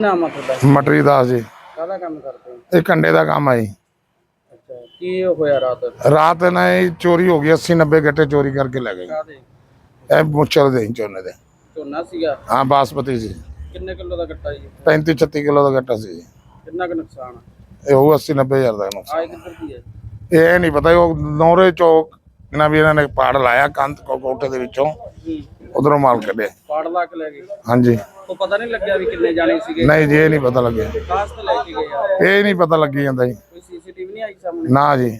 ਨਾਮ ਆ ਤੁਹਾਡਾ ਮਟਰੀ ਦਾਸ ਜੀ। ਕਾਹਦਾ ਕੰਮ ਕਰਦੇ ਹੋ? ਇਹ ਕੰਡੇ ਦਾ ਕੰਮ ਹੈ ਜੀ। ਅੱਛਾ ਕੀ ਹੋਇਆ ਰਾਤ? ਰਾਤ ਨਾ ਇਹ ਚੋਰੀ ਹੋ ਗਈ 80 90 ਗੱਟੇ ਚੋਰੀ ਕਰਕੇ ਲੈ ਗਏ ਕਾਹਦੇ? ਇਹ ਮੁੱਛਲ ਦੇ ਝੋਨੇ ਦੇ। ਝੋਨਾ ਸੀਗਾ? ਹਾਂ ਬਾਸਪਤੀ ਸੀ। ਕਿੰਨੇ ਕਿਲੋ ਦਾ ਗੱਟਾ ਜੀ? 35 36 ਕਿਲੋ ਦਾ ਗੱਟਾ ਸੀ ਜੀ। ਕਿੰਨਾ ਕੁ ਨੁਕਸਾਨ ਆ? ਇਹ ਹੋਊ 80 90 ਹਜ਼ਾਰ ਦਾ ਨੁਕਸਾਨ। ਆਏ ਕਿੱਧਰ ਦੀ ਹੈ ਇਹ ਨਹੀਂ ਪਤਾ ਉਹ ਨੌਰੇ ਚੌਕ ਨਾ ਵੀ ਇਹਨਾਂ ਨੇ ਪਾੜ ਲਾਇਆ ਕੰਧ ਕੋ- ਕੋਠੇ ਦੇ ਵਿੱਚੋਂ। ਹੂੰ। ਉਧਰੋਂ ਮਾਲ ਕੱਢਿਆ ਪਾੜ ਲਾ ਕੇ ਲੈ ਗਏ? ਹਾਂਜੀ। ਉਹ ਪਤਾ ਨਹੀਂ ਲੱਗਿਆ ਵੀ ਕਿੰਨੇ ਜਾਣੇ ਸੀਗੇ। ਨਹੀਂ ਜੀ ਇਹ ਨਹੀਂ ਪਤਾ ਲੱਗਿਆ। ਕਾਸ ਤੇ ਲੈ ਕੇ ਗਏ ਆ। ਇਹ ਨਹੀਂ ਪਤਾ ਲੱਗੀ ਜਾਂਦਾ ਜੀ। ਕੋਈ ਸੀਸੀਟੀਵੀ ਨਹੀਂ ਆਈ ਸਾਹਮਣੇ? ਨਾ ਜੀ।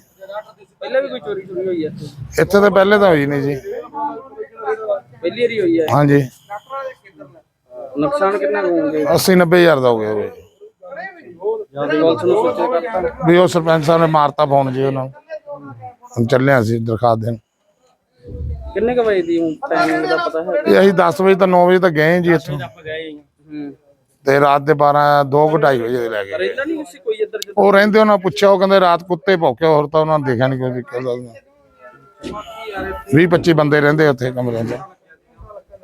ਪਹਿਲਾਂ ਵੀ ਕੋਈ ਚੋਰੀ ਚੋਰੀ ਹੋਈ ਹੈ ਇੱਥੇ? ਇੱਥੇ ਤਾਂ ਪਹਿਲੇ ਤਾਂ ਹੋਈ ਨਹੀਂ ਜੀ। ਪਹਿਲੀ ਵਾਰੀ ਹੋਈ ਹੈ ਹਾਂਜੀ। ਨੁਕਸਾਨ ਕਿੰਨਾ ਕੁ ਹੋਣਗੇ 80 90 ਹਜ਼ਾਰ ਦਾ ਹੋ ਗਿਆ ਹੋਵੇ ਵੀ ਉਹ ਸਰਪੰਚ ਸਾਹਿਬ ਨੇ ਮਾਰਤਾ ਫੋਨ ਜੀ ਉਹਨਾਂ ਨੂੰ। ਹੁਣ ਚੱਲੇ ਅਸੀਂ ਦਰਖਾਸਤ ਦੇਣ। ਕਿੰਨੇ ਕੁ ਵਜੇ ਦੀ ਟਾਈਮਿੰਗ ਦਾ ਪਤਾ ਹੈ ਇਹ ਅਸੀਂ 10 ਵਜੇ ਤਾਂ 9 ਵਜੇ ਤੱਕ ਗਏ ਜੀ ਇੱਥੋਂ। ਹੂੰ ਤੇ ਰਾਤ ਦੇ 12 2 ਢਾਈ ਵਜੇ ਲੈ ਗਏ। ਰਹਿੰਦਾ ਨਹੀਂ ਸੀ ਕੋਈ ਇੱਧਰ ਜਦੋਂ? ਉਹ ਰਹਿੰਦੇ ਉਹਨਾਂ ਪੁੱਛਿਆ ਉਹ ਕਹਿੰਦੇ ਰਾਤ ਕੁੱਤੇ ਭੌਂਕੇ ਹੋਰ ਤਾਂ ਉਹਨਾਂ ਨੇ ਦੇਖਿਆ ਨਹੀਂ ਕੋਈ ਦਿੱਕਤ ਦਾ। 20 25 ਬੰਦੇ ਰਹਿੰਦੇ ਉੱਥੇ ਕਮਰੇ 'ਚ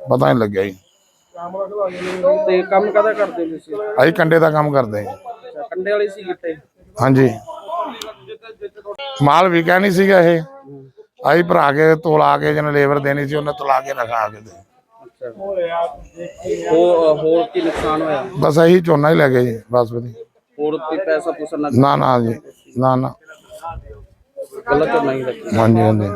ਪਤਾ ਨਹੀਂ ਲੱਗਿਆ ਜੀ। ਤੇ ਕੰਮ ਕਾਹਦਾ ਕਰਦੇ ਹੋ ਤੁਸੀਂ? ਅਸੀਂ ਕੰਡੇ ਦਾ ਕੰਮ ਕਰਦੇ ਹਾਂ। ਅੱਛਾ, ਕੰਡੇ ਵਾਲੀ ਸੀ ਗਿੱਟੇ ਹਾਂਜੀ। ਮਾਲ ਵਿਕਿਆ ਨਹੀਂ ਸੀਗਾ ਇਹ। ਆਈ ਭਰਾ ਕੇ ਤੋਲਾ ਕੇ ਜਿਹਨੇ ਲੇਬਰ ਦੇਣੀ ਸੀ ਉਹਨੇ ਤੋਲਾ ਕੇ ਰਖਾ ਕੇ ਦੇ। ਅੱਛਾ ਹੋਰ ਹੋਰ ਕੀ ਨੁਕਸਾਨ ਹੋਇਆ? ਬਸ ਇਹੀ ਝੋਨਾ ਹੀ ਲੈ ਗਏ ਜੀ ਬਸ ਵਧੀਆ। ਹੋਰ ਕੋਈ ਪੈਸਾ ਪੂਸਾ ਨਾ ਨਾ ਨਾ ਜੀ ਨਾ ਨਾ। ਗਲਤ ਨਹੀਂ ਲੱਗੀ ਹਾਂਜੀ ਹਾਂਜੀ।